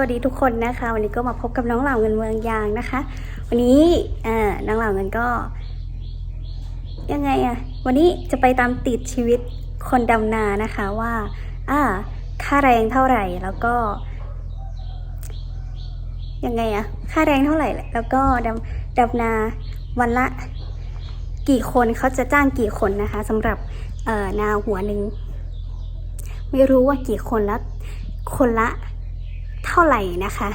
วัสดีค่ะสวัสดีทุกคนนะคะ วันนี้ก็มาพบกับน้องเหล่าเงินเมืองยางนะคะ วันนี้อ่าน้องเหล่าเงินก็ ยังไงอะวันนี้จะไปตามติดชีวิตคนดำนานะคะว่าอ่าค่าแรงเท่าไหร่แล้วก็ ยังไงอะค่าแรงเท่าไหร่แล้วก็ดำดำนาวันละ กี่คนเขาจะจ้างกี่คนนะคะสำหรับเอ่อนาหัวหนึ่งไม่รู้ว่ากี่คนละคนละ เท่าไหร่นะคะ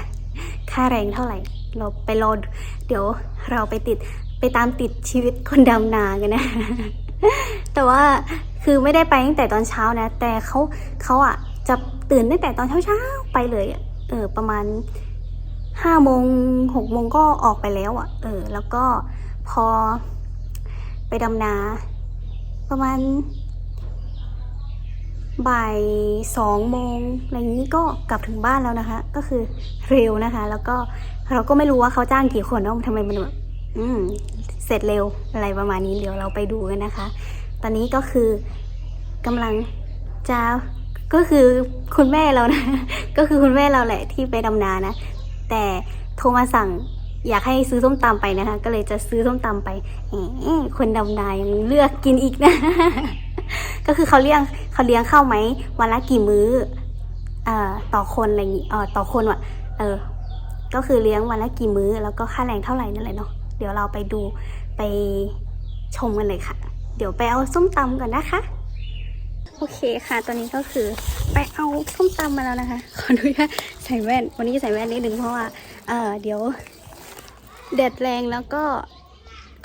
ค่าแรงเท่าไหร่ เราไปรอดูเดี๋ยวเราไปติดไปตามติดชีวิตคนดำนากันนะ แต่ว่าคือไม่ได้ไปตั้งแต่ตอนเช้านะ แต่เขาเขาอะจะตื่นตั้งแต่ตอนเช้าๆไปเลยเออประมาณห้าโมงหกโมงก็ออกไปแล้วอะ เออ แล้วก็พอไปดำนา ประมาณ บ่ายสองโมงอะไรอย่างนี้ก็กลับถึงบ้านแล้วนะคะ ก็คือเร็วนะคะ แล้วก็เราก็ไม่รู้ว่าเขาจ้างกี่คนเนาะทำไมมันแบบอืมเสร็จเร็วอะไรประมาณนี้เดี๋ยวเราไปดูกันนะคะ ตอนนี้ก็คือกำลังจะก็คือคุณแม่เรานะ ก็คือคุณแม่เราแหละที่ไปดำนานะ แต่โทรมาสั่งอยากให้ซื้อส้มตำไปนะคะ ก็เลยจะซื้อส้มตำไปแหมคนดำนายังเลือกกินอีกนะ ก็คือเขาเลี้ยงเขาเลี้ยงข้าวไหมวันละกี่มื้อเอ่อต่อคนอะไรอย่างงี้เออต่อคนว่ะเออก็คือเลี้ยงวันละกี่มื้อ แล้วก็ค่าแรงเท่าไหร่นั่นแหละเนาะเดี๋ยวเราไปดูไปชมกันเลยค่ะ เดี๋ยวไปเอาส้มตำก่อนนะคะ โอเคค่ะ ตอนนี้ก็คือไปเอาส้มตำมาแล้วนะคะ ขออนุญาตใส่แว่น วันนี้ใส่แว่นนิดนึงเพราะว่า เออเดี๋ยวแดดแรงแล้วก็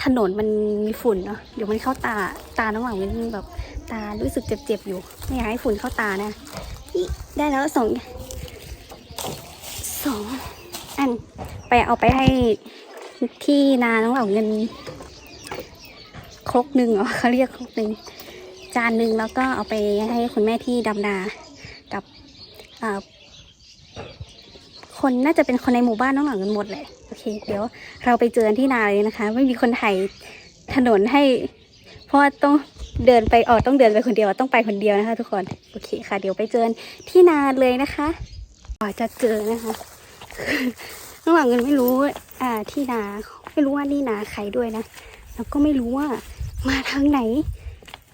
ถนนมันมีฝุ่นเนาะเดี๋ยวมันเข้าตาตาน้องหลังมันแบบตารู้สึกเจ็บๆอยู่ไม่อยากให้ฝุ่นเข้าตานะนี่ได้แล้วสองสองอันไปเอาไปให้ที่นาน้องเหล่าเงินครกหนึ่งเหรอเขาเรียกครกหนึ่งจานหนึ่งแล้วก็เอาไปให้คุณแม่ที่ดำนากับคนน่าจะเป็นคนในหมู่บ้านน้องเหล่าเงินหมดแหละ โอเค เดี๋ยวเราไปเจอนที่นาเลยนะคะ ไม่มีคนไถถนนให้ เพราะว่าต้องเดินไปออกต้องเดินไปคนเดียวต้องไปคนเดียวนะคะ ทุกคนโอเคค่ะ เดี๋ยวไปเจอที่นาเลยนะคะกว่าจะเจอนะคะระหว่างเงินไม่รู้อ่าที่นาไม่รู้ว่านี่นาใครด้วยนะแล้วก็ไม่รู้ว่ามาทางไหน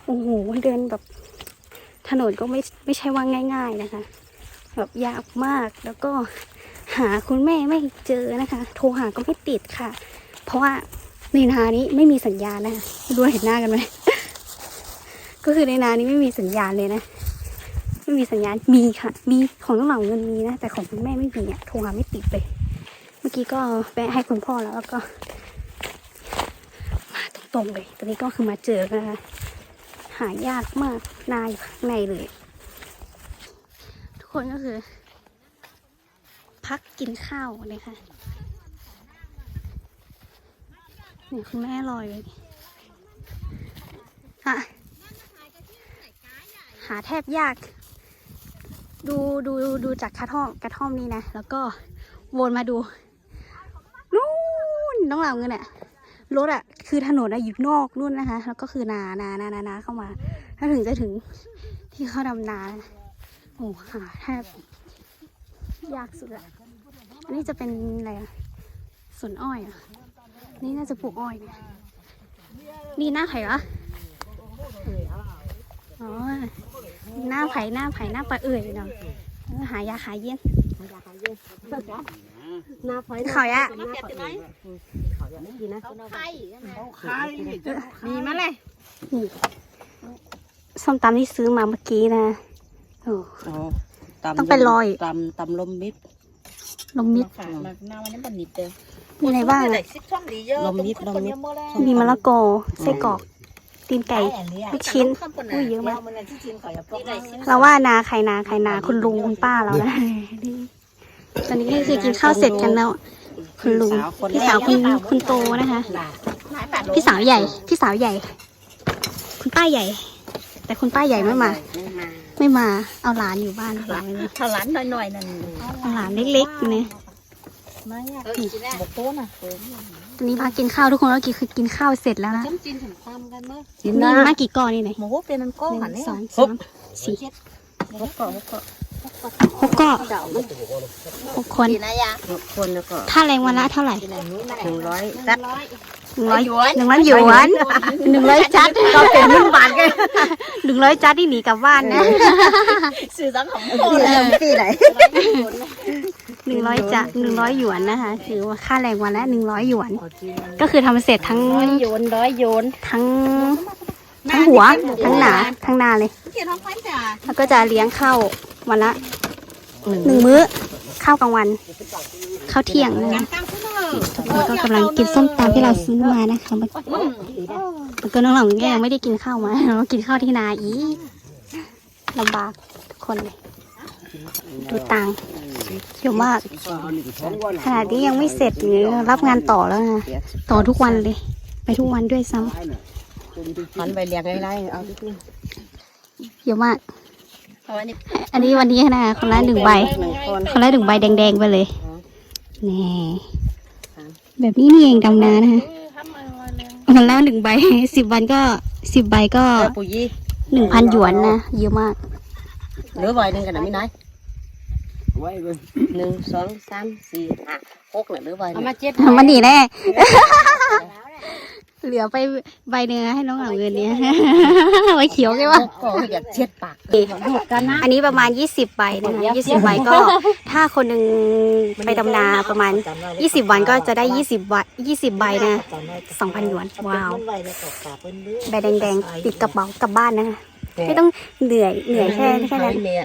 โอ้โหเดินแบบถนนก็ไม่ไม่ใช่ว่าง่าย ๆนะคะ แบบยากมากแล้วก็ หาคุณแม่ไม่เจอนะคะ โทรหาก็ไม่ติดค่ะ เพราะว่าในนานี้ไม่มีสัญญาณนะคะไม่รู้ว่าเห็นหน้ากันไหมก็คือในนานี้ไม่มีสัญญาณเลยนะ ไม่มีสัญญาณมีค่ะ มีของน้องเหล่าเงินมีนะแต่ของคุณแม่ไม่มีอะโทรหาไม่ติดเลย เมื่อกี้ก็แวะให้คุณพ่อแล้วแล้วก็ มาตรงๆเลย ตอนนี้ก็คือมาเจอกันนะคะหายากมากนาอยู่ข้างในเลย ทุกคนก็คือ พักกินข้าวเลยค่ะเนี่ยคุณแม่รออยู่ะหาแทบยาก ดูดูดูจากกระท่อมกระท่อมนี้นะ แล้วก็วนมาดูนู่นน้องเหล่าเงินอะรถอะคือถนนอะอยู่นอกนู่นนะคะ แล้วก็คือนานานานานาเข้ามา ถ้าถึงจะถึงที่เขาดำนาโอ้หาแทบ ยากสุดอะอันนี้จะเป็นอะไรอะสวนอ้อยอะนี่น่าจะปลูกอ้อยเนี่ยนี่หน้าไผ่เหรออ๋อหน้าไผ่หน้าไผ่หน้าปลาเอื่อยเนาะเออหายาหายเย็นหน้าไฟขอยะหน้าไฟดีนะมีมาเลยส้มตำที่ซื้อมาเมื่อกี้นะโอ้ ต้องเป็นรอย ตำตำลมมิดลมมิดหน้าวันนี้มันนิดเดียวมีอะไรบ้างอะลมมิดลมมิดมีมะละกอไส้กรอกตีนไก่ลูกชิ้นอุ้ยเยอะมากเราว่านาใครนาใครนาคุณลุงคุณป้าเรานะตอนนี้ก็คือกินข้าวเสร็จกันแล้ว คุณลุงพี่สาวคุณคุณโตนะคะ พี่สาวใหญ่ พี่สาวใหญ่ คุณป้าใหญ่ แต่คุณป้าใหญ่ไม่มา ไม่มา เอาหลานอยู่บ้านหลานถ้าหลานหน่อยๆนั่นเอาหลานเล็กๆอยู่เนี่ยไม่อะบอกโต้น่ะตอนนี้พากินข้าวทุกคนแล้วกินคือกินข้าวเสร็จแล้วนะจิ้มจิ้มถึงความกันเมื่อมีมากี่ก้อนนี่ไหนหมูเป็นนันก้อหหันนึ่งนี่สองสามสี่หกเกาะหกเกาะหกก็เจ้ามันหกคนกี่นายะหกคนแล้วก็ค่าแรงวันละเท่าไหร่หนึ่งร้อยจัด หนึ่งร้อยหนึ่งร้อยหยวนหนึ่งร้อยจัดก็เป็นหนึ่งบาทกันหนึ่งร้อยจัดที่หนีกลับบ้านนะสื่อสังคมที่ไหนที่ไหนหนึ่งร้อยจัดหนึ่งร้อยหยวนนะคะคือว่าค่าแรงวันละหนึ่งร้อยหยวน ก็คือทำเสร็จทั้งร้อยโยนร้อยโยนทั้งทั้งหัวทั้งหนาทั้งหนาเลยเกี่ยวท้องไฟจ้ะแล้วก็จะเลี้ยงข้าววันละหนึ่งมื้อข้าวกลางวันข้าวเที่ยงนะคะ ตั้งขึ้นมาทุกคนก็กำลังกินส้มตำที่เราซื้อมานะคะมันแล้ก็น้องหลงแกยังไม่ได้กินข้าวมาเรากินข้าวที่นาอีลำบากทุกคนเลยดูตังเยอะมากขนาดนี้ยังไม่เสร็จหรือรับงานต่อแล้วนะต่อทุกวันเลย ไปทุกวันด้วยซ้ำหันไปเลี้ยงไรๆเอาที่นี่เยอะมากเพราะว่าอันนี้วันนี้นะคนละหนึ่งใบคนละหนึ่งใบแดงๆไปเลยนี่ แบบนี้นี่เองดำนานะคะวันละหนึ่งใบสิบวันก็สิบใบก็เออปุ๋ยหนึ่งพันหยวนนะเยอะมากเหลือใบหนึ่งกันนะไม่น้อยหนึ่งสองสามสี่ห้าหกเนี่ยเหลือใบหเอานึ่งมาเจ็ดมันดีแน่ เหลือไปใบเนื้อให้น้องเหล่าเงินเนี้ยไว้เขียวใช่ปะก็อยากเช็ดปากกันนะอันนี้ประมาณยี่สิบใบนะคะยี่สิบใบก็ ถ้าคนหนึ่งไปดำนาประมาณยี่สิบวันก็จะได้ยี่สิบวันยี่สิบใบนะสองพันหยวนว้าวใบแดงๆติดกระเป๋ากลับบ้านนะคะไม่ต้องเหนื่อยเหนื่อยแค่แค่นั้นเมีย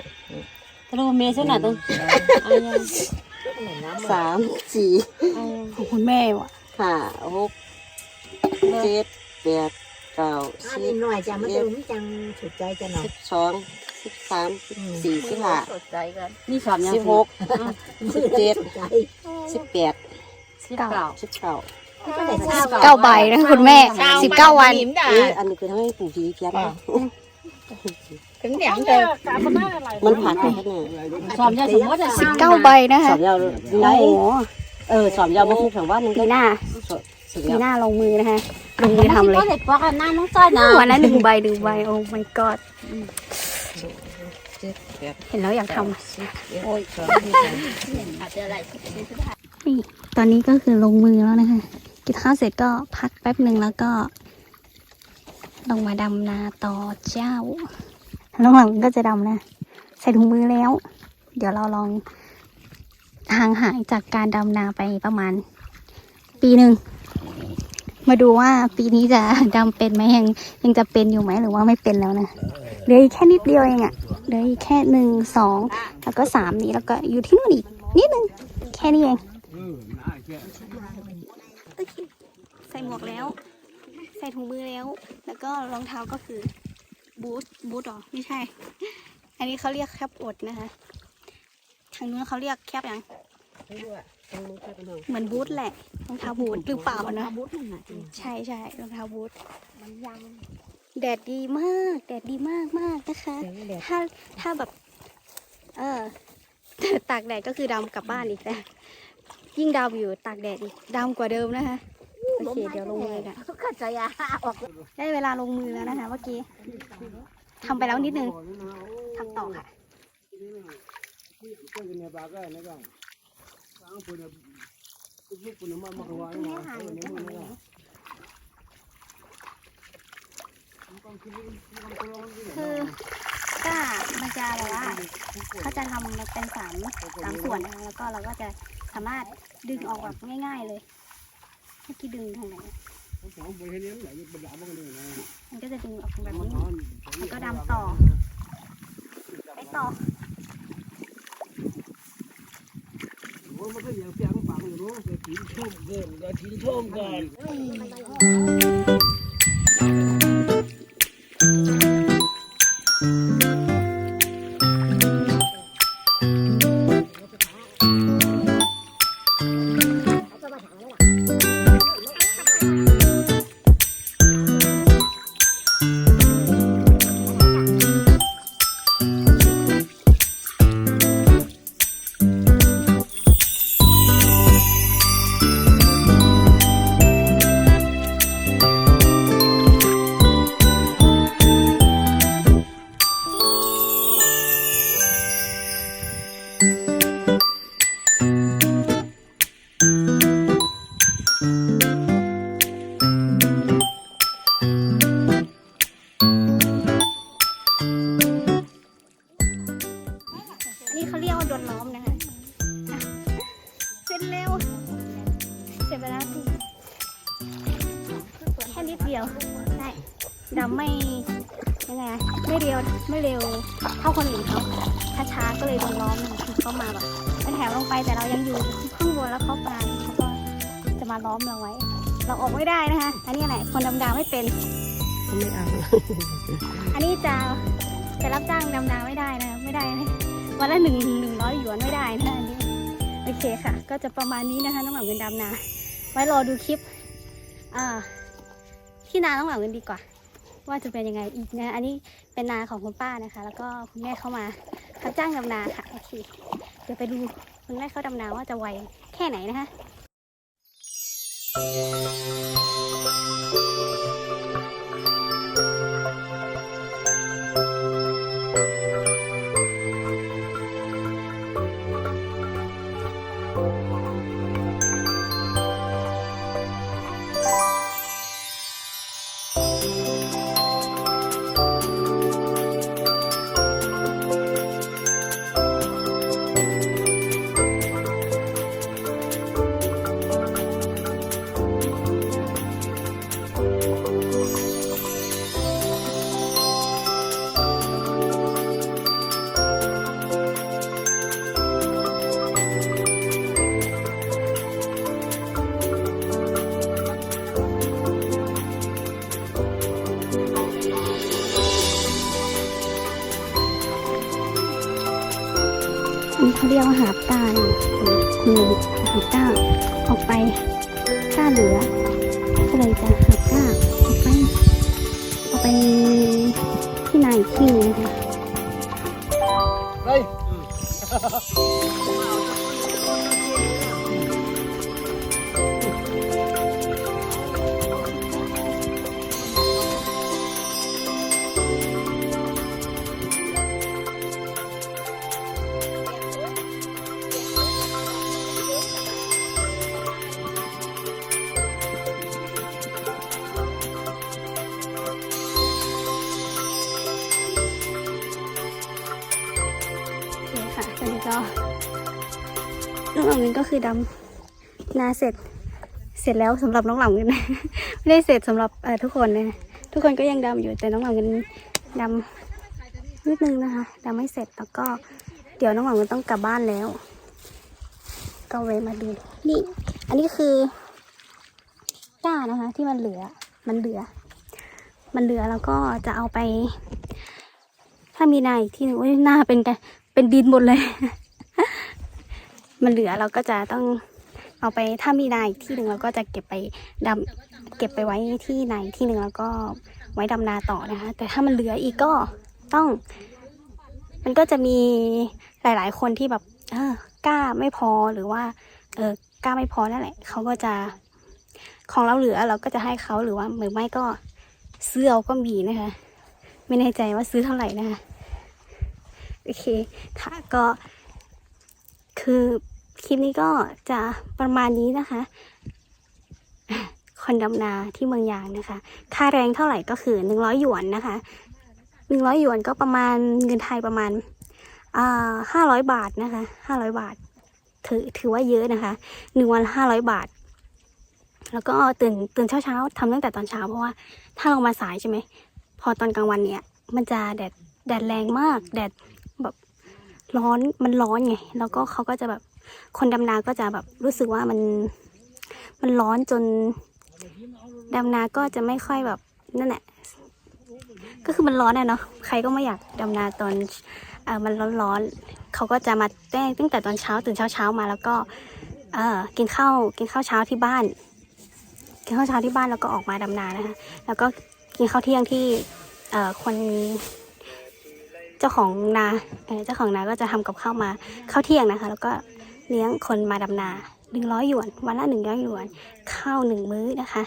ตะลุเมย์เส้นหนาตึงสามสี่ของคุณแม่ว่ะห้าหก เจ็ดแปดเก้าสิบหน่อยจ้ะมันจะรู้จังสุดใจจะหน่อยสิบสองสิบสามสิบสี่สิบห้าสดใจกันนี่สอบยังสิบหก สิบเจ็ดสิบแปดสิบเก้าสิบเก้าเก้าใบนะคุณแม่สิบเก้าวันเอ๊ะอันนี้คือทั้งให้ปู่ผีเพียกนะถึงเดี๋ยวเจอมันผ่านไปแค่ไหนสอบยังสมมติจะสิบเก้าใบนะสคะอบยาวไหนโอ้โหเออสอบยาวมาพูดถึงว่านึงปีก็หน้าสอบสุด ปียาวหน้าลงมือนะคะ ลงมือทำเลยก็เด็ดปอกหน้าน้องจ้อยนะวันละหนึ่งใบหนึ่งใบโอ้ my god เจ็ดแปดเห็นแล้วอยากทสิบเอ็ดสองอาจจะอะไรำนี่ตอนนี้ก็คือลงมือแล้วนะคะ กินข้าวเสร็จก็พักแป๊บหนึ่งแล้วก็ลงมาดำนาต่อเจ้าระหว่างก็จะดำนะ ใส่ถุงมือแล้ว เดี๋ยวเราลองห่างหายจากการดำนาไปประมาณ ปีหนึ่ง มาดูว่าปีนี้จะดำเป็นไหมยังยังจะเป็นอยู่ไหมหรือว่าไม่เป็นแล้วนะเหลืออีกแค่นิดเดียวเองอะเหลืออีกแค่หนึ่งสองแล้วก็สามนี้แล้วก็อยู่ที่นู่นอีกนิดนึงแค่นี้เองใส่หมวกแล้ว ใส่ถุงมือแล้ว แล้วก็รองเท้าก็คือบูทบูทหรอไม่ใช่ อันนี้เขาเรียกแคปอดนะคะ ทางนู้นเขาเรียกแคปยัง เหมือนบูทแหละรองเท้าบูทหรือเปล่านะบูธนั่นน่ะใช่ใช่รองเท้าบูทมันยังแดดดีมาก แดดดีมากมากนะคะ ถ้าถ้าแบบ เออตากแดดก็คือดำกลับบ้านอีกแต่ยิ่งดำอยู่ตากแดดอีกดำกว่าเดิมนะคะโอเคเดี๋ยวลงมือกันเข้าใจอะออกได้เวลาลงมือแล้วนะคะเมื่อกี้ทำไปแล้วนิดนึงทำต่อค่ะ คือก้ามันจะแบบว่าเขาจะทำเป็นสามสามส่วนนะคะแล้วก็เราก็จะสามารถดึงออกแบบง่ายๆเลยเมื่อกี้ดึงทางไหนมันก็จะดึงออกแบบนี้แล้วก็ดำต่อไปต่อ 我跟杨彪把那个东西给提出去，我们再提去偷。 โดนล้อมนะคะอะเสร็จเร็ว เสร็จไปแล้วสิแค่นิดเดียวใช่ดำไม่ยังไงอะไม่เร็วไม่เร็วเท่าคนอื่นเขาช้าๆก็เลยโดนล้อมนะคะคือเขามาแบบเป็นแถวลงไปแต่เรายังอยู่ข้างบนแล้วเขาปาเขาก็จะมาล้อมเราไว้ เราออกไม่ได้นะคะ อันนี้อะไรคนดำดาวไม่เป็นไม่เอาอันนี้จะจะรับจ้างดำนาไม่ได้นะไม่ได้นะ วันละหนึ่งหนึ่งร้อยหยวนไม่ได้นะอันนี้โอเคค่ะ ก็จะประมาณนี้นะคะน้องหมาเงินดำนา ไว้รอดูคลิปที่นาน้องหมาเงินดีกว่า ว่าจะเป็นยังไงอีกนะอันนี้เป็นนาของคุณป้านะคะ แล้วก็คุณแม่เข้ามารับจ้างดำนาค่ะโอเคเดี๋ยวไปดูคุณแม่เขาดำนาว่าจะไวแค่ไหนนะคะ คือดำนาเสร็จเสร็จแล้วสำหรับน้องหลังเงินไม่ได้เสร็จสำหรับทุกคนนะทุกคนก็ยังดำอยู่แต่น้องหลังเงินดำนิดนึงนะคะดำไม่เสร็จแล้วก็เดี๋ยวน้องหลังเงินต้องกลับบ้านแล้ว ก็เวมาดูนี่ อันนี้คือก้านะคะ ที่มันเหลือมันเหลือ มันเหลือแล้วก็จะเอาไป ถ้ามีนาอีกที่หนึงหน้าเป็นเป็นดินหมดเลย มันเหลือเราก็จะต้องเอาไปถ้ามีนาอีกที่หนึ่งเราก็จะเก็บไปดำเก็บไปไว้ที่นาอีกที่หนึ่งแล้วก็ไว้ดำนาต่อนะคะ แต่ถ้ามันเหลืออีกก็ต้อง มันก็จะมีหลาย ๆ คนที่แบบ เออกล้าไม่พอหรือว่า เออกล้าไม่พอนั่นแหละเขาก็จะของเราเหลือเราก็จะให้เขาหรือว่าหรือไม่ก็ซื้อเอาก็มีนะคะ ไม่แน่ใจว่าซื้อเท่าไหร่นะคะโอเคค่ะก็ คือคลิปนี้ก็จะประมาณนี้นะคะคนดำนาที่เมืองยางนะคะ ค่าแรงเท่าไหร่ก็คือหนึ่งร้อยหยวนนะคะหนึ่งร้อยหยวนก็ประมาณเงินไทยประมาณห้าร้อยบาทนะคะห้าร้อยบาท ถือถือว่าเยอะนะคะหนึ่งวันห้าร้อยบาท แล้วก็ตื่นตื่นเช้าเช้าๆทำตั้งแต่ตอนเช้าเพราะว่าถ้าเรามาสายใช่ไหมพอตอนกลางวันเนี่ย มันจะแดดแดดแรงมากแดด ร้อนมันร้อนไง แล้วก็เขาก็จะแบบคนดำนาก็จะแบบรู้สึกว่ามันมันร้อนจนดำนาก็จะไม่ค่อยแบบนั่นแหละก็คือมันร้อนอะเนาะใครก็ไม่อยากดำนาตอนเออมันร้อนๆเขาก็จะมาแต้ตั้งแต่ตอนเช้าตื่นเช้าเช้าๆมาแล้วก็ เออกินข้าวกินข้าวเช้าที่บ้าน กินข้าวเช้าที่บ้านแล้วก็ออกมาดำนานะคะแล้วก็กินข้าวเที่ยงที่เออคน เจ้าของนาเจ้าของนาก็จะทำกับข้าวมาข้าวเที่ยงนะคะ แล้วก็เลี้ยงคนมาดำนาหนึ่งร้อยหยวน วันละหนึ่งร้อยหยวน ข้าวหนึ่งมื้อนะคะ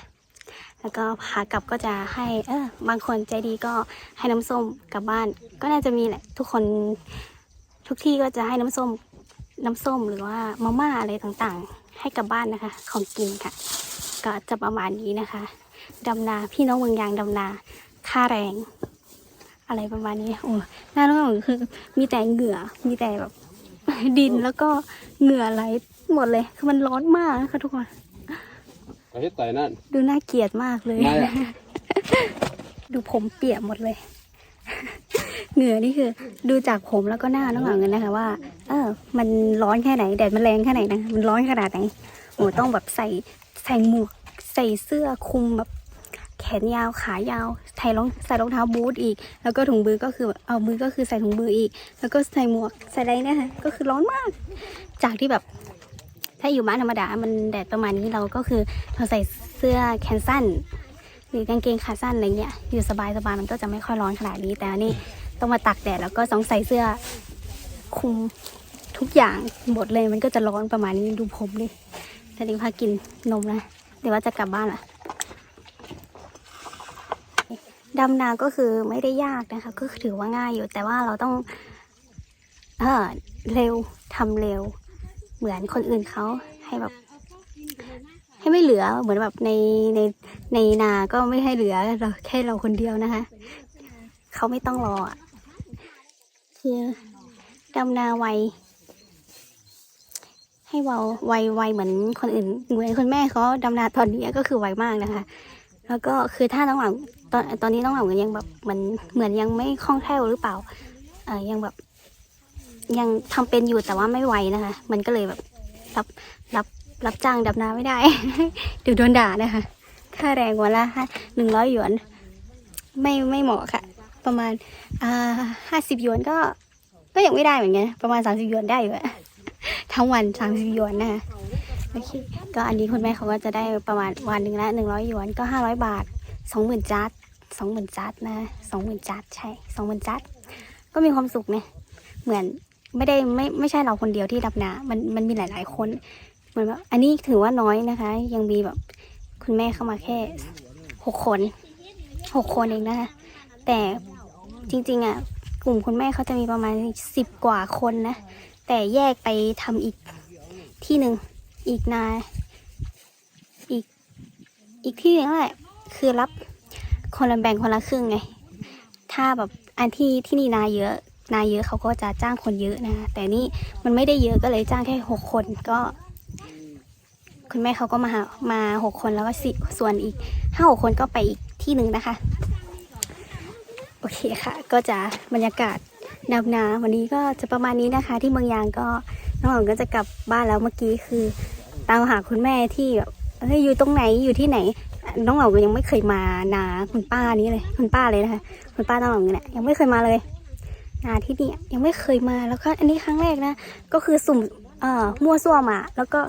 แล้วก็ขากลับก็จะให้เออบางคนใจดีก็ให้น้ำส้มกลับบ้าน ก็น่าจะมีแหละทุกคนทุกที่ก็จะให้น้ำส้มน้ำส้มหรือว่ามาม่าอะไรต่างๆ ให้กลับบ้านนะคะ ของกินค่ะ ก็จะประมาณนี้นะคะดำนาพี่น้องเมืองยางดำนา ค่าแรง อะไรประมาณนี้โอ้หน้าน้องหนูคือ มีแต่เหงื่อ มีแต่แบบ ดินแล้วก็เหงื่อไหลหมดเลย คือมันร้อนมากนะคะทุกคน ไปเฮ็ดไต่นั่น ดูน่าเกลียดมากเลย ไม่อะ ดูผมเปียกหมดเลย เหงื่อนี่คือ ดูจากผมแล้วก็หน้าน้องหลังกันนะคะว่า เออ มันร้อนแค่ไหน แดดมันแรงแค่ไหนนะ มันร้อนขนาดไหน โอ้ต้องแบบใส่ใส่หมวก ใส่เสื้อคลุมแบบ แขนยาวขายาวใส่รองใส่รองเท้าบูทอีก แล้วก็ถุงมือก็คือเอามือก็คือใส่ถุงมืออีก แล้วก็ใส่หมวกใส่อะไรเนี่ยค่ะก็คือร้อนมาก จากที่แบบถ้าอยู่บ้านธรรมดา มันแดดประมาณนี้เราก็คือเราใส่เสื้อแขนสั้นหรือกางเกงขาสั้นอะไรเงี้ยอยู่สบายสบายมันก็จะไม่ค่อยร้อนขนาดนี้แต่นนี้ต้องมาตักแดดแล้วก็ต้องใส่เสื้อคลุมทุกอย่างหมดเลยมันก็จะร้อนประมาณนี้ดูผมดิตอนนี้พากินนมนะเดี๋ยวว่าจะกลับบ้านละ ดำนาก็คือไม่ได้ยากนะคะ ก็ถือว่าง่ายอยู่ แต่ว่าเราต้อง เออเร็วทำเร็ว เหมือนคนอื่นเขาให้แบบ ให้ไม่เหลือเหมือนแบบในในในนาก็ไม่ให้เหลือเราแค่เราคนเดียวนะคะเขาไม่ต้องรอคือดำนาไวให้เวาไวไวเหมือนคนอื่นเหมือนคนแม่เขาดำนาตอนนี้ก็คือไวมากนะคะ แล้วก็คือถ้าน้องหลังตอนตอนนี้น้องหลังยังแบบเหมือนเหมือนยังไม่คล่องแคล่วหรือเปล่าเออยังแบบยังทำเป็นอยู่แต่ว่าไม่ไวนะคะ มันก็เลยแบบรับรับรับจ้างดำนาไม่ได้ เดี๋ยวโดนด่านะคะ ค่าแรงวันละหนึ่งร้อยหยวน ไม่ไม่เหมาะค่ะ ประมาณอ่าห้าสิบหยวนก็ ก็ยังไม่ได้เหมือนกัน ประมาณสามสิบหยวนได้อยู่อะทั้งวันสามสิบหยวนนะคะ โอเคก็อันนี้คุณแม่เขาก็จะได้ประมาณวันหนึ่งละหนึ่งร้อยหยวนก็ห้าร้อยบาทสองหมื่นจัดสองหมื่นจัดนะสองหมื่นจัดใช่สองหมื่นจัด ก็มีความสุขเนี่ยเหมือนไม่ได้ไม่ไม่ใช่เราคนเดียวที่ดับนา มันมันมีหลาย ๆ คน เหมือนแบบอันนี้ถือว่าน้อยนะคะ ยังมีแบบคุณแม่เข้ามาแค่หกคนหกคนเองนะคะแต่จริงๆอะกลุ่มคุณแม่เขาจะมีประมาณสิบกว่าคนนะ แต่แยกไปทำอีกที่หนึ่ง อีกนาอีก อีกที่หนึงนั่นแหละคือรับคนละแบ่งคนละครึ่งไง ถ้าแบบอันที่ที่นี่นายเยอะ นายเยอะเขาก็จะจ้างคนเยอะนะ แต่นี่มันไม่ได้เยอะก็เลยจ้างแค่หกคนก็ คุณแม่เขาก็มาหามาหกคนแล้วก็สิส่วนอีกห้าหกคนก็ไปอีกที่หนึ่งนะคะ โอเคค่ะ ก็จะบรรยากาศดำนาวันนี้ก็จะประมาณนี้นะคะ ที่เมืองยางก็น้องหอมก็จะกลับบ้านแล้วเมื่อกี้คือ ตามหาคุณแม่ที่แบบเฮ้ยอยู่ตรงไหนอยู่ที่ไหน น้องเหล่าก็ยังไม่เคยมานาคุณป้านี้เลย คุณป้าเลยนะคะคุณป้าน้องเหล่าเนี่ยยังไม่เคยมาเลยนาที่นี่ยังไม่เคยมาแล้วก็อันนี้ครั้งแรกนะ ก็คือสุ่มเอ่อมั่วซั่วมา แล้วก็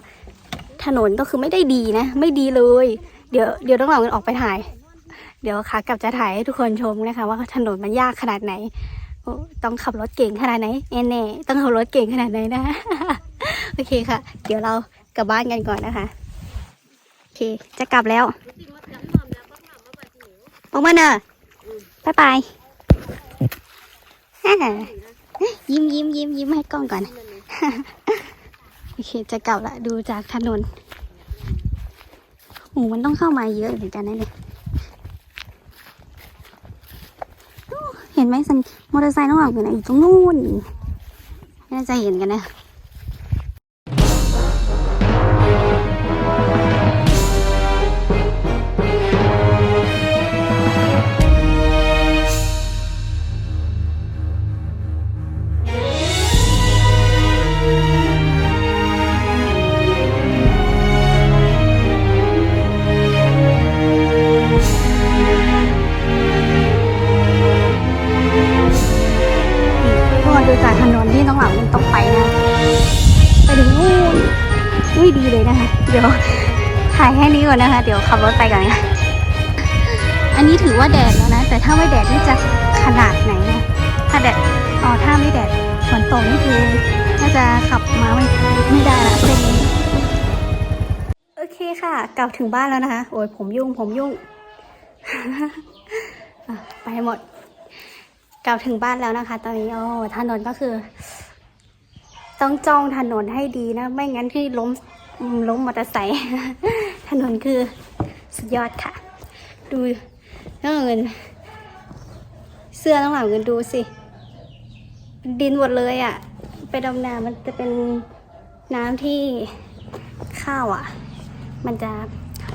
ถนนก็คือไม่ได้ดีนะ ไม่ดีเลย เดี๋ยวเดี๋ยวต้องเหล่ากันออกไปถ่าย เดี๋ยวขากลับจะถ่ายให้ทุกคนชมนะคะ ว่าถนนมันยากขนาดไหนต้องขับรถเก่งขนาดไหนแน่ๆต้องขับรถเก่งขนาดไหนนะ โอเคค่ะ เดี๋ยวเรา กลับบ้านกันก่อนนะคะโอเค จะกลับแล้วออกมาเนอะบายบายยิ้มยิ้มยิ้มยิ้มให้กล้องก่อน โอเค จะกลับละดูจากถนนโอ้มันต้องเข้ามาเยอะเหมือนกันนะเนี่ยเห็นไหมสัญมอเตอร์ไซค์น้องหลังอยู่ไหนอยู่ตรงนู้นน่าจะเห็นกันนะ เดี๋ยวขับรถไปกันนะอันนี้ถือว่าแดดแล้วนะ แต่ถ้าไม่แดดนี่จะขนาดไหนเนะถ้าแดดอ๋อถ้าไม่แดดฝนตกนี่คือน่าจะขับมาไม่ไม่ได้ละเส้นนี้โอเคค่ะกลับถึงบ้านแล้วนะคะ โอ้ยผมยุ่งผมยุ่งไปหมดกลับถึงบ้านแล้วนะคะ ตอนนี้โอ้ถนนก็คือ ต้องจ้องถนนให้ดีนะ ไม่งั้นที่ล้มล้มมอเตอร์ไซค์ ถนนคือสุดยอดค่ะ ดูน้องเงิน เสื้อน้องหลังเงินดูสิ ดินหมดเลยอะ่ะ ไปดำนามันจะเป็นน้ำที่ข้าวอะ มันจะ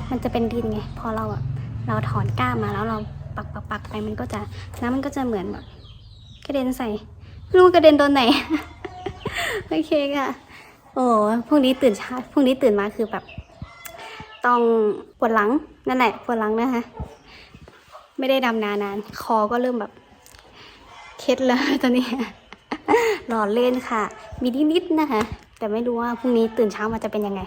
มันจะเป็นดินไง พอเราอะ เราถอนก้ามาแล้วเราปักปักปักไปมันก็จะน้ำมันก็จะเหมือนแบบกระเด็นใส่ไม่รู้กระเด็นโดนไหน โอเคค่ะ โอ้พรุ่งนี้ตื่นเช้าพรุ่งนี้ตื่นมาคือแบบ ต้องปวดหลังนั่นแหละปวดหลังนะคะไม่ได้ดำนานาน คอก็เริ่มแบบเคล็ดแล้วตอนนี้หล่อเล่นค่ะ มีนิดๆนะคะ แต่ไม่รู้ว่าพรุ่งนี้ตื่นเช้ามาจะเป็นยังไง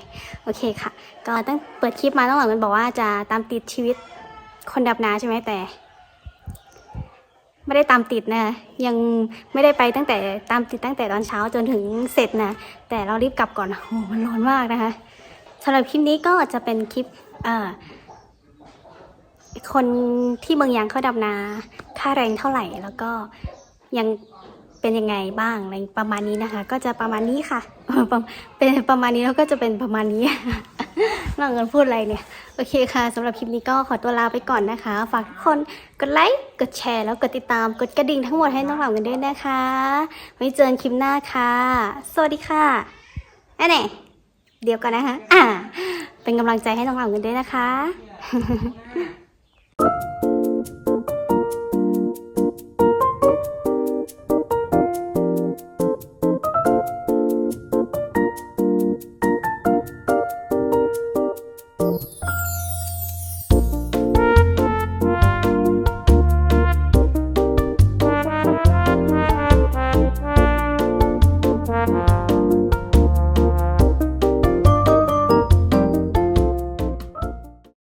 โอเคค่ะ ก็ตั้งเปิดคลิปมาตั้งหลังมันบอกว่าจะตามติดชีวิตคนดับนาใช่ไหมแต่ ไม่ได้ตามติดนะ ยังไม่ได้ไปตั้งแต่ตามติดตั้งแต่ตอนเช้าจนถึงเสร็จนะ แต่เรารีบกลับก่อนโอ้โหมันร้อนมากนะคะ สำหรับคลิปนี้ก็จะเป็นคลิปเอ่อคนที่เมืองยางเขาดับนา ค่าแรงเท่าไหร่ แล้วก็ยังเป็นยังไงบ้างอะไรประมาณนี้นะคะ ก็จะประมาณนี้ค่ะ เป็นประมาณนี้แล้วก็จะเป็นประมาณนี้น่าเงินพูดอะไรเนี่ย โอเคค่ะสำหรับคลิปนี้ก็ขอตัวลาไปก่อนนะคะ ฝากทุกคนกดไลค์ กดแชร์ แล้วกดติดตาม กดกระดิ่งทั้งหมดให้น้องเหล่ากันด้วยนะคะ ไว้เจอกันคลิปหน้าค่ะ สวัสดีค่ะแน่ เดี๋ยวก่อนนะคะอ่า เป็นกำลังใจให้น้องเหล่ากันด้วยนะคะ